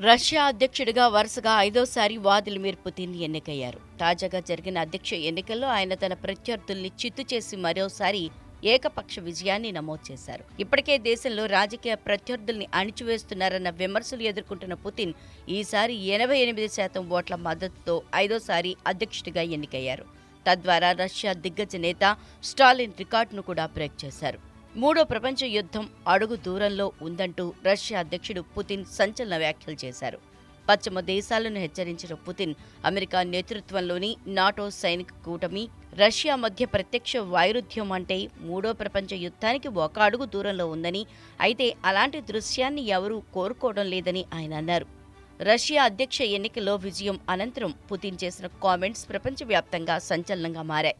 Russia అధ్యక్షుడిగా వరుసగా ఐదోసారి Vladimir Putin ఎన్నికయ్యారు. తాజాగా జరిగిన అధ్యక్ష ఎన్నికల్లో ఆయన తన ప్రత్యర్థుల్ని చిత్తు చేసి మరోసారి ఏకపక్ష విజయాన్ని నమోదు చేశారు. ఇప్పటికే దేశంలో రాజకీయ ప్రత్యర్థుల్ని అణిచివేస్తున్నారన్న విమర్శలు ఎదుర్కొంటున్న పుతిన్ ఈసారి ఎనభై ఎనిమిది శాతం ఓట్ల మద్దతుతో ఐదోసారి అధ్యక్షుడిగా ఎన్నికయ్యారు. తద్వారా రష్యా దిగ్గజ నేత స్టాలిన్ రికార్డును కూడా బ్రేక్ చేశారు. మూడో ప్రపంచ యుద్ధం అడుగు దూరంలో ఉందంటూ రష్యా అధ్యక్షుడు పుతిన్ సంచలన వ్యాఖ్యలు చేశారు. పశ్చిమ దేశాలను హెచ్చరించిన పుతిన్ అమెరికా నేతృత్వంలోని నాటో సైనిక కూటమి రష్యా మధ్య ప్రత్యక్ష వైరుధ్యం అంటే మూడో ప్రపంచ యుద్ధానికి ఒక అడుగు దూరంలో ఉందని అయితే అలాంటి దృశ్యాన్ని ఎవరూ కోరుకోవడం లేదని ఆయన అన్నారు. రష్యా అధ్యక్ష ఎన్నికల్లో విజయం అనంతరం పుతిన్ చేసిన కామెంట్స్ ప్రపంచవ్యాప్తంగా సంచలనంగా మారాయి.